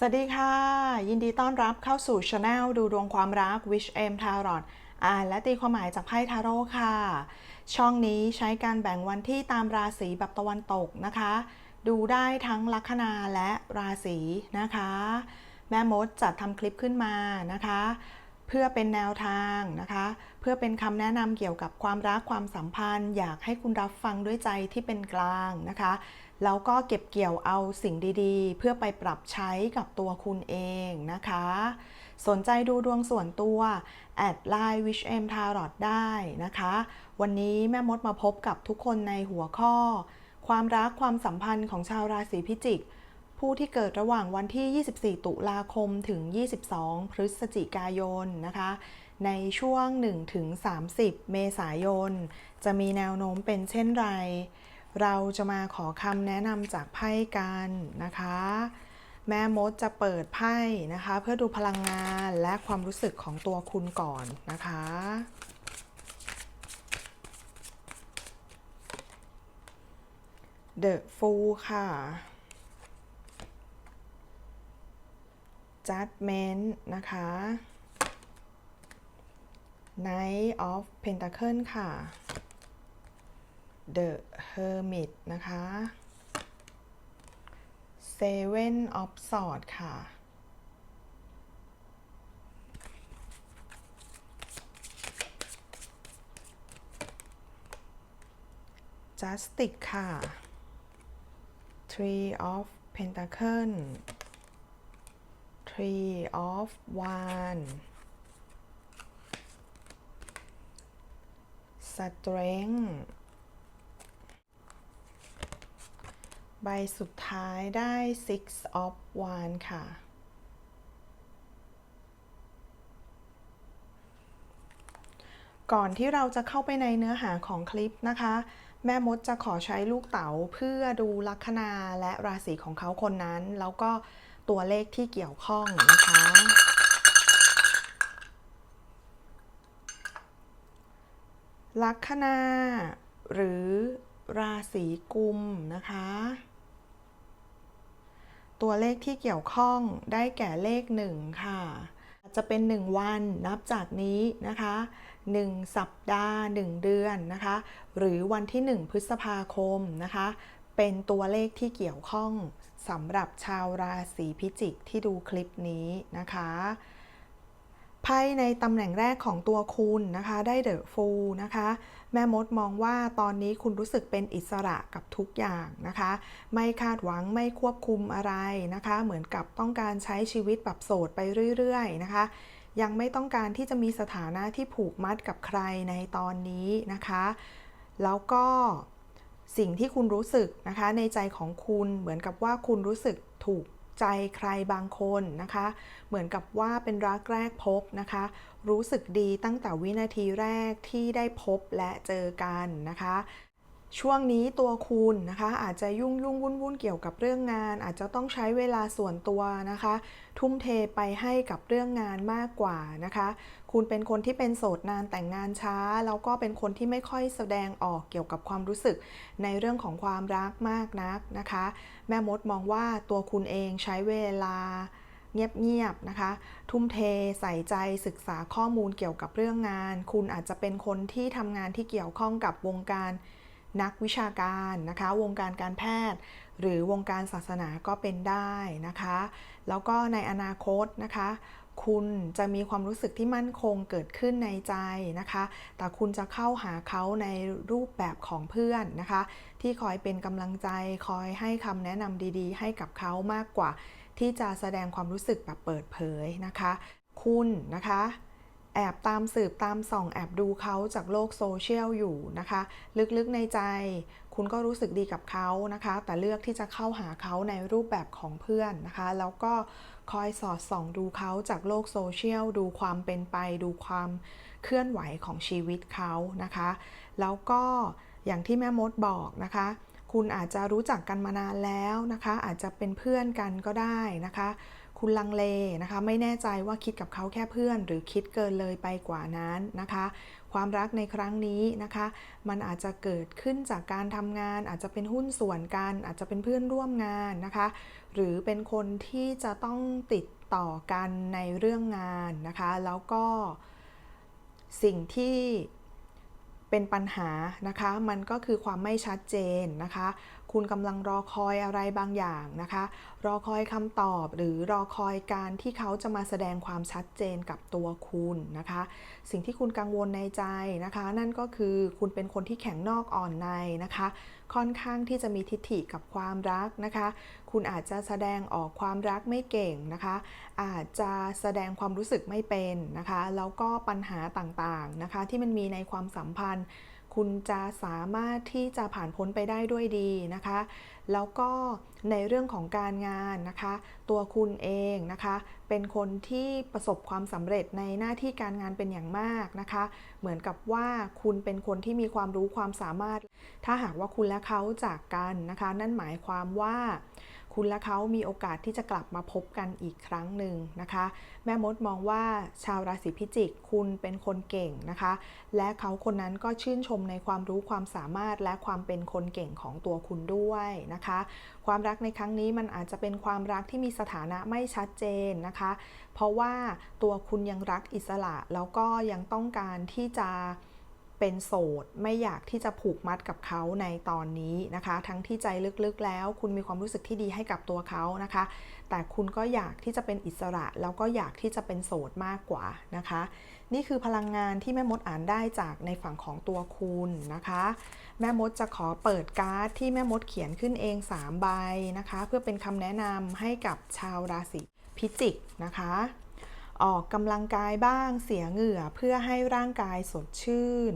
สวัสดีค่ะ ยินดีต้อนรับเข้าสู่ช anel ดูดวงความรัก Wish M Tarot อ่านและตีความหมายจากไพ่ทาโร่ค่ะ ช่องนี้ใช้การแบ่งวันที่ตามราศีแบบตะวันตกนะคะ ดูได้ทั้งลัคนาและราศีนะคะ แม่มดจัดทำคลิปขึ้นมานะคะ เพื่อเป็นแนวทางนะคะ เพื่อเป็นคำแนะนำเกี่ยวกับความรักความสัมพันธ์ อยากให้คุณรับฟังด้วยใจที่เป็นกลางนะคะ แล้วก็เก็บเกี่ยวเอาสิ่งดีๆ เพื่อไปปรับใช้กับตัวคุณเองนะคะ สนใจดูดวงส่วนตัวแอดไลน์ Wish M Tarot ได้นะคะ วันนี้แม่มดมาพบกับทุกคนในหัวข้อ ความรักความสัมพันธ์ของชาวราศีพิจิก ผู้ที่เกิดระหว่างวันที่ 24 ตุลาคมถึง 22 พฤศจิกายนนะคะในช่วง 1-30 เมษายน จะมีแนวโน้มเป็นเช่นไร เราจะมาขอคำแนะนำจากไพ่กันนะคะ แม่มดจะเปิดไพ่นะคะ เพื่อดูพลังงานและความรู้สึกของตัวคุณก่อนนะคะ The Fool ค่ะ Judgment นะคะ Knight of Pentacle ค่ะ The Hermit นะคะ Seven of Swords ค่ะ Justice ค่ะ Three of Pentacle Three of Wands Strength บสุดท้ายได้ Six of wand ค่ะ ก่อนที่เราจะเข้าไปในเนื้อหาของคลิปนะคะ แม่มดจะขอใช้ลูกเต๋าเพื่อดูลัคนาและราศีของเขาคนนั้น แล้วก็ตัวเลขที่เกี่ยวข้องนะคะลัคนาหรือราศีกุมนะคะ ตัวเลขที่เกี่ยวข้องได้แก่เลข 1 ค่ะ จะเป็น 1 วันนับจากนี้นะคะ 1 สัปดาห์ 1 เดือนนะคะ หรือวันที่ 1 พฤษภาคมนะคะ เป็นตัวเลขที่เกี่ยวข้องสำหรับชาวราศีพิจิกที่ดูคลิปนี้นะคะ ไพ่ในตำแหน่งแรกของตัวคุณนะคะ ได้เดอะฟูลนะคะ แม่มดมองว่าตอนนี้คุณรู้สึกเป็นอิสระกับทุกอย่างนะคะ ไม่คาดหวังไม่ควบคุมอะไรนะคะ เหมือนกับต้องการใช้ชีวิตแบบโสดไปเรื่อยๆนะคะ ยังไม่ต้องการที่จะมีสถานะที่ผูกมัดกับใครในตอนนี้นะคะ แล้วก็สิ่งที่คุณรู้สึกนะคะ ในใจของคุณเหมือนกับว่าคุณรู้สึกถูก ใจใครบางคนนะคะ เหมือนกับว่าเป็นรักแรกพบนะคะ รู้สึกดีตั้งแต่วินาทีแรกที่ได้พบและเจอกันนะคะ ช่วงนี้ตัวคุณนะคะอาจจะยุ่งยุ่งวุ่นวุ่นเกี่ยวกับเรื่องงาน อาจจะต้องใช้เวลาส่วนตัวนะคะ ทุ่มเทไปให้กับเรื่องงานมากกว่านะคะ คุณเป็นคนที่เป็นโสดนานแต่งงานช้า แล้วก็เป็นคนที่ไม่ค่อยแสดงออกเกี่ยวกับความรู้สึกในเรื่องของความรักมากนักนะคะ แม่มดมองว่าตัวคุณเองใช้เวลาเงียบๆนะคะ ทุ่มเทใส่ใจศึกษาข้อมูลเกี่ยวกับเรื่องงาน คุณอาจจะเป็นคนที่ทำงานที่เกี่ยวข้องกับวงการ นักวิชาการนะคะ วงการการแพทย์ หรือวงการศาสนาก็เป็นได้นะคะ แล้วก็ในอนาคตนะคะ คุณจะมีความรู้สึกที่มั่นคงเกิดขึ้นในใจนะคะ แต่คุณจะเข้าหาเขาในรูปแบบของเพื่อนนะคะ ที่คอยเป็นกำลังใจคอยให้คำแนะนำดีๆ ให้กับเขามากกว่า ที่จะแสดงความรู้สึกแบบเปิดเผยนะคะ คุณนะคะ แอบตามสืบตามส่อง แอบดูเขาจากโลกโซเชียลอยู่นะคะ ลึกๆในใจ คุณก็รู้สึกดีกับเขานะคะ แต่เลือกที่จะเข้าหาเขาในรูปแบบของเพื่อนนะคะ แล้วก็คอยสอดส่องดูเขาจากโลกโซเชียลดูความเป็นไป ดูความเคลื่อนไหวของชีวิตเขานะคะ แล้วก็อย่างที่แม่มดบอกนะคะ คุณอาจจะรู้จักกันมานานแล้วนะคะ อาจจะเป็นเพื่อนกันก็ได้นะคะ คุณลังเลนะคะไม่แน่ใจว่าคิดกับเขาแค่เพื่อน หรือคิดเกินเลยไปกว่านั้นนะคะ ความรักในครั้งนี้นะคะ มันอาจจะเกิดขึ้นจากการทำงาน อาจจะเป็นหุ้นส่วนกัน อาจจะเป็นเพื่อนร่วมงานนะคะ หรือเป็นคนที่จะต้องติดต่อกันในเรื่องงานนะคะ แล้วก็สิ่งที่เป็นปัญหานะคะ มันก็คือความไม่ชัดเจนนะคะ คุณกำลังรอคอยอะไรบางอย่างนะคะ รอคอยคำตอบหรือรอคอยการที่เขาจะมาแสดงความชัดเจนกับตัวคุณนะคะ สิ่งที่คุณกังวลในใจนะคะ นั่นก็คือคุณเป็นคนที่แข็งนอกอ่อนในนะคะ ค่อนข้างที่จะมีทิฐิกับความรักนะคะ คุณอาจจะแสดงออกความรักไม่เก่งนะคะ อาจจะแสดงความรู้สึกไม่เป็นนะคะ แล้วก็ปัญหาต่างๆนะคะ ที่มันมีในความสัมพันธ์ คุณจะสามารถที่จะผ่านพ้นไปได้ด้วยดีนะคะ แล้วก็ในเรื่องของการงานนะคะ ตัวคุณเองนะคะ เป็นคนที่ประสบความสำเร็จในหน้าที่การงานเป็นอย่างมากนะคะ เหมือนกับว่าคุณเป็นคนที่มีความรู้ความสามารถ ถ้าหากว่าคุณและเขาจากกันนะคะ นั่นหมายความว่า คุณและเขามีโอกาสที่จะกลับมาพบกันอีกครั้งหนึ่งนะคะ แม่มดมองว่าชาวราศีพิจิก คุณเป็นคนเก่งนะคะ และเขาคนนั้นก็ชื่นชมในความรู้ความสามารถและความเป็นคนเก่งของตัวคุณด้วยนะคะ ความรักในครั้งนี้มันอาจจะเป็นความรักที่มีสถานะไม่ชัดเจนนะคะ เพราะว่าตัวคุณยังรักอิสระแล้วก็ยังต้องการที่จะ เป็นโสดไม่อยากที่จะผูกมัดกับเขาในตอนนี้นะคะ ทั้งที่ใจลึกๆแล้ว คุณมีความรู้สึกที่ดีให้กับตัวเขานะคะ แต่คุณก็อยากที่จะเป็นอิสระ แล้วก็อยากที่จะเป็นโสดมากกว่านะคะ นี่คือพลังงานที่แม่มดอ่านได้จากในฝั่งของตัวคุณนะคะ แม่มดจะขอเปิดการ์ดที่แม่มดเขียนขึ้นเอง3ใบนะคะ เพื่อเป็นคำแนะนำให้กับชาวราศีพิจิกนะคะ ออกกำลังกายบ้างเสียเหงื่อเพื่อให้ร่างกายสดชื่น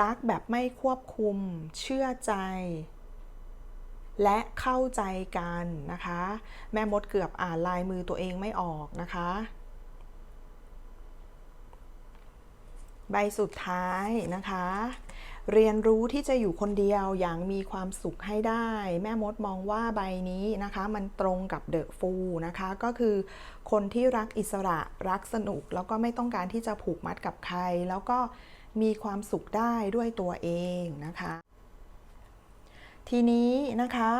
รักแบบไม่ควบคุม เชื่อใจ และเข้าใจกันนะคะ แม่มดเกือบอ่านลายมือตัวเองไม่ออกนะคะ ใบสุดท้ายนะคะ เรียนรู้ที่จะอยู่คนเดียวอย่างมีความสุขให้ได้ แม่มดมองว่าใบนี้นะคะ มันตรงกับเดอะฟูนะคะ ก็คือคนที่รักอิสระรักสนุก แล้วก็ไม่ต้องการที่จะผูกมัดกับใคร แล้วก็มีความสุขได้ด้วยตัวเองนะคะ ทีนี้นะคะ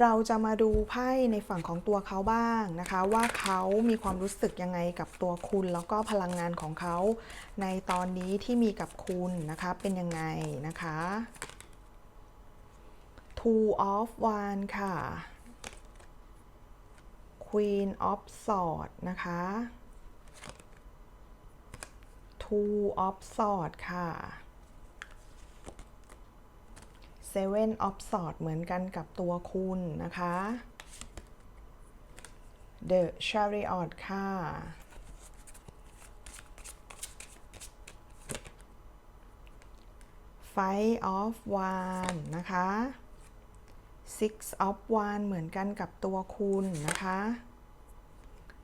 เราจะมาดูไพ่ในฝั่งของตัวเขาบ้างนะคะ ว่าเขามีความรู้สึกยังไงกับตัวคุณ แล้วก็พลังงานของเขา ในตอนนี้ที่มีกับคุณนะคะเป็นยังไงนะคะ Two of Wands ค่ะ Queen of Swords นะคะ Two of Swords ค่ะ Seven of Swords เหมือนกันกับตัวคุณนะคะ The Chariot ค่ะ Five of Wands นะคะ Six of Wands เหมือนกันกับตัวคุณนะคะ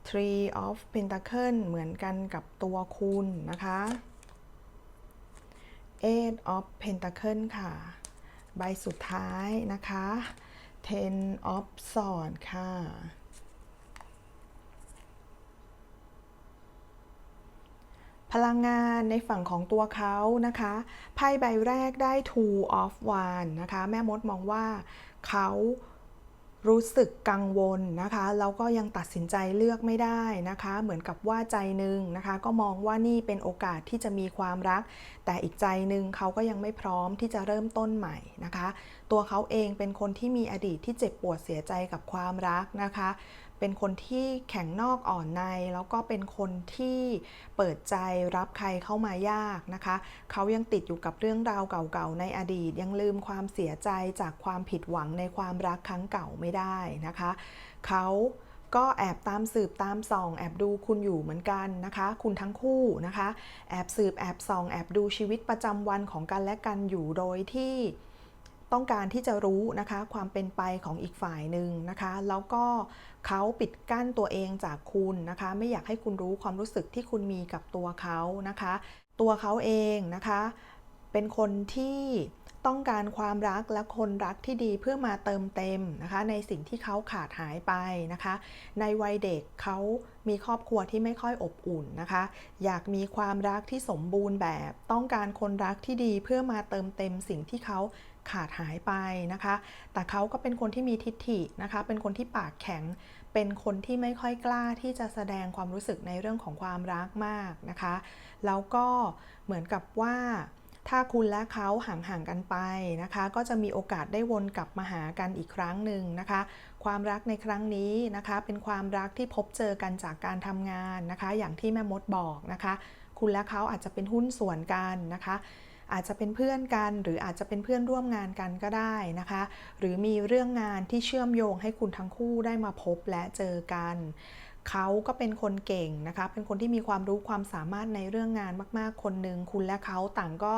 Three of Pentacle เหมือนกันกับตัวคุณนะคะ Eight of Pentacle ค่ะ ใบสุดท้ายนะคะ Ten of Swords ค่ะ พลังงานในฝั่งของตัวเขานะคะไพ่ใบแรกได้ Two of Wands นะคะ แม่มดมองว่าเขา รู้สึกกังวลนะคะแล้วก็ยังตัดสินใจเลือกไม่ได้นะคะ เหมือนกับว่าใจหนึ่งนะคะ ก็มองว่านี่เป็นโอกาสที่จะมีความรัก แต่อีกใจหนึ่งเขาก็ยังไม่พร้อมที่จะเริ่มต้นใหม่นะคะ ตัวเขาเองเป็นคนที่มีอดีตที่เจ็บปวดเสียใจกับความรักนะคะ เป็นคนที่แข็งนอกอ่อนใน แล้วก็เป็นคนที่เปิดใจรับใครเข้ามายากนะคะ เขายังติดอยู่กับเรื่องราวเก่าๆในอดีต ยังลืมความเสียใจจากความผิดหวังในความรักครั้งเก่าไม่ได้นะคะ เขาก็แอบตามสืบตามส่อง แอบดูคุณอยู่เหมือนกันนะคะ คุณทั้งคู่นะคะ แอบสืบแอบส่อง แอบดูชีวิตประจำวันของกันและกันอยู่โดยที่ ต้องการที่จะรู้นะคะความเป็นไปของอีกฝ่ายหนึ่งนะคะ แล้วก็เขาปิดกั้นตัวเองจากคุณนะคะ ไม่อยากให้คุณรู้ความรู้สึกที่คุณมีกับตัวเขานะคะ ตัวเขาเองนะคะ เป็นคนที่ต้องการความรักและคนรักที่ดีเพื่อมาเติมเต็มนะคะ ในสิ่งที่เขาขาดหายไปนะคะ ในวัยเด็กเขามีครอบครัวที่ไม่ค่อยอบอุ่นนะคะ อยากมีความรักที่สมบูรณ์แบบ ต้องการคนรักที่ดีเพื่อมาเติมเต็มสิ่งที่เขา ขาดหายไปนะคะ แต่เขาก็เป็นคนที่มีทิฐินะคะ เป็นคนที่ปากแข็ง เป็นคนที่ไม่ค่อยกล้าที่จะแสดงความรู้สึกในเรื่องของความรักมากนะคะ แล้วก็เหมือนกับว่าถ้าคุณและเขาห่างๆกันไปนะคะ ก็จะมีโอกาสได้วนกลับมาหากันอีกครั้งหนึ่งนะคะ ความรักในครั้งนี้นะคะ เป็นความรักที่พบเจอกันจากการทำงานนะคะ อย่างที่แม่มดบอกนะคะ คุณและเขาอาจจะเป็นหุ้นส่วนกันนะคะ อาจจะเป็นเพื่อนกัน หรืออาจจะเป็นเพื่อนร่วมงานกันก็ได้นะคะ หรือมีเรื่องงานที่เชื่อมโยงให้คุณทั้งคู่ได้มาพบและเจอกันเขาก็เป็นคนเก่งนะคะ เป็นคนที่มีความรู้ความสามารถในเรื่องงานมาก ๆ คนหนึ่งคุณและเขาต่างก็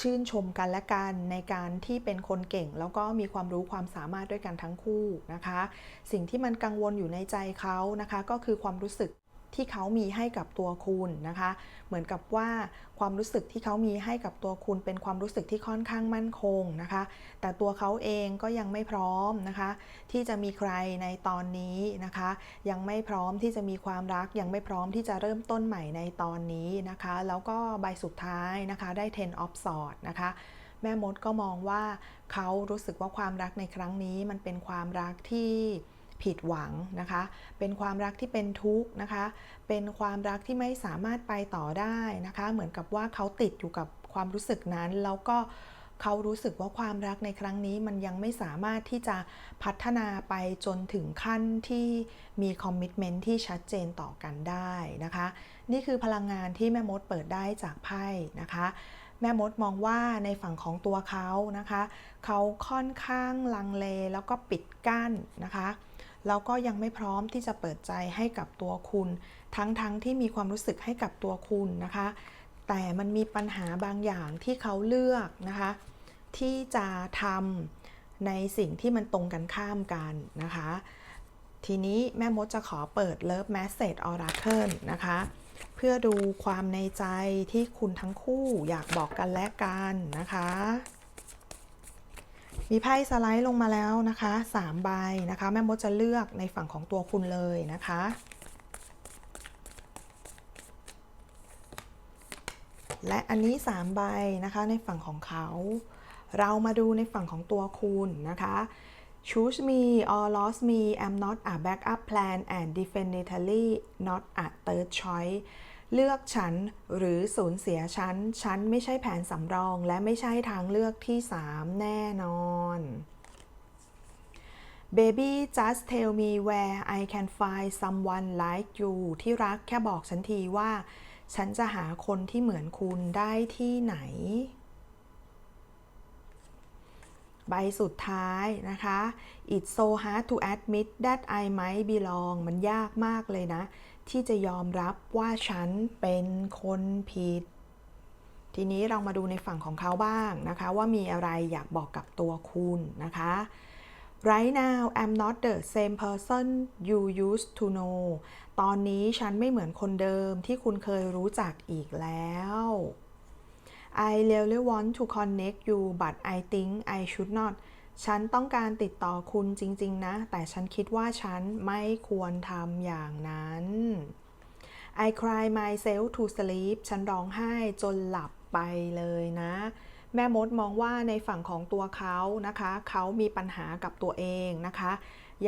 ชื่นชมกันและกันในการที่เป็นคนเก่ง แล้วก็มีความรู้ความสามารถด้วยกันทั้งคู่นะคะ สิ่งที่มันกังวลอยู่ในใจเขานะคะ ก็คือความรู้สึก ที่เขามีให้กับตัวคุณนะคะ เหมือนกับว่าความรู้สึกที่เขามีให้กับตัวคุณเป็นความรู้สึกที่ค่อนข้างมั่นคงนะคะ แต่ตัวเขาเองก็ยังไม่พร้อมนะคะ ที่จะมีใครในตอนนี้นะคะ ยังไม่พร้อมที่จะมีความรัก ยังไม่พร้อมที่จะเริ่มต้นใหม่ในตอนนี้นะคะ แล้วก็ใบสุดท้ายนะคะได้ ten of swords นะคะแม่มดก็มองว่าเขารู้สึกว่าความรักในครั้งนี้มันเป็นความรักที่ ผิดหวังนะคะ เป็นความรักที่เป็นทุกข์นะคะ เป็นความรักที่ไม่สามารถไปต่อได้นะคะ เหมือนกับว่าเขาติดอยู่กับความรู้สึกนั้น แล้วก็เขารู้สึกว่าความรักในครั้งนี้มันยังไม่สามารถที่จะพัฒนาไปจนถึงขั้นที่มีคอมมิชเมนต์ที่ชัดเจนต่อกันได้นะคะ นี่คือพลังงานที่แม่มดเปิดได้จากไพ่นะคะแม่มดมองว่าในฝั่งของตัวเขานะคะ เขาค่อนข้างลังเลแล้วก็ปิดกั้นนะคะ แล้วก็ยังไม่พร้อมที่จะเปิดใจให้กับตัวคุณ ทั้งๆทที่มีความรู้สึกให้กับตัวคุณนะคะ แต่มันมีปัญหาบางอย่างที่เขาเลือกนะคะ ที่จะทำในสิ่งที่มันตรงกันข้ามกันนะคะ ทีนี้แม่มดจะขอเปิด Love Message Oracle นะคะ เพื่อดูความในใจที่คุณทั้งคู่อยากบอกกันและกันนะคะ มีไพ่สไลด์ลงมาแล้วนะคะ3ใบนะคะ แม่มดจะเลือกในฝั่งของตัวคุณเลยนะคะ และอันนี้3ใบนะคะในฝั่งของเขา เรามาดูในฝั่งของตัวคุณนะคะ choose me or lost me am not a backup plan and definitely not a third choice เลือกฉันหรือสูญเสียฉัน ฉันไม่ใช่แผนสำรองและไม่ใช่ทางเลือกที่ 3 แน่นอน Baby just tell me where I can find someone like you ที่รักแค่บอกฉันทีว่า ฉันจะหาคนที่เหมือนคุณได้ที่ไหน ใบสุดท้ายนะคะ It's so hard to admit that I might belong มันยากมากเลยนะ ที่จะยอมรับว่าฉันเป็นคนผิด ทีนี้เรามาดูในฝั่งของเขาบ้างนะคะ ว่ามีอะไรอยากบอกกับตัวคุณนะคะ Right now I'm not the same person you used to know ตอนนี้ฉันไม่เหมือนคนเดิมที่คุณเคยรู้จักอีกแล้ว I really want to connect you but I think I should not ฉันต้องการติดต่อคุณจริง ๆ นะ แต่ฉันคิดว่าฉันไม่ควรทำอย่างนั้น I cry myself to sleep ฉันร้องไห้จนหลับไปเลยนะ แม่มดมองว่าในฝั่งของตัวเขานะคะ เขามีปัญหากับตัวเองนะคะ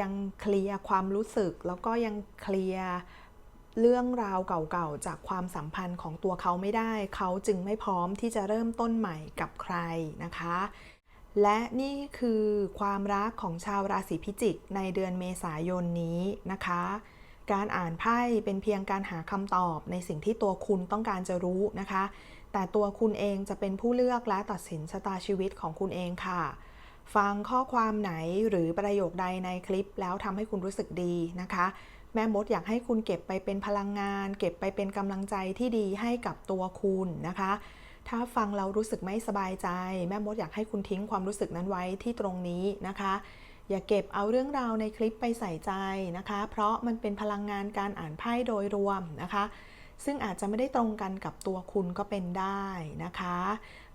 ยังเคลียร์ความรู้สึกแล้วก็ยังเคลียร์ เรื่องราวเก่าๆ จากความสัมพันธ์ของตัวเขาไม่ได้ เขาจึงไม่พร้อมที่จะเริ่มต้นใหม่กับใครนะคะ และนี่คือความรักของชาวราศีพิจิกในเดือนเมษายนนี้นะคะ การอ่านไพ่เป็นเพียงการหาคำตอบในสิ่งที่ตัวคุณต้องการจะรู้นะคะ แต่ตัวคุณเองจะเป็นผู้เลือกและตัดสินชะตาชีวิตของคุณเองค่ะฟังข้อความไหนหรือประโยคใดในคลิปแล้วทำให้คุณรู้สึกดีนะคะ แม่มดอยากให้คุณเก็บไปเป็นพลังงาน เก็บไปเป็นกำลังใจที่ดีให้กับตัวคุณนะคะ ถ้าฟังเรารู้สึกไม่สบายใจ แม่มดอยากให้คุณทิ้งความรู้สึกนั้นไว้ที่ตรงนี้นะคะ อย่าเก็บเอาเรื่องราวในคลิปไปใส่ใจนะคะ เพราะมันเป็นพลังงานการอ่านไพ่โดยรวมนะคะ ซึ่งอาจจะไม่ได้ตรงกันกับตัวคุณก็เป็นได้นะคะ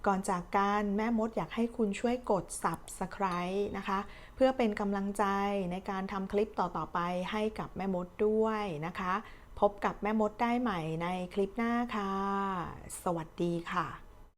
ก่อนจากกันแม่มดอยากให้คุณช่วยกด subscribe นะคะ พื่อเป็นกำลังใจในการทำคลิปต่อๆไปให้กับแม่มดด้วยนะคะ พบกับแม่มดได้ใหม่ในคลิปหน้าค่ะ สวัสดีค่ะ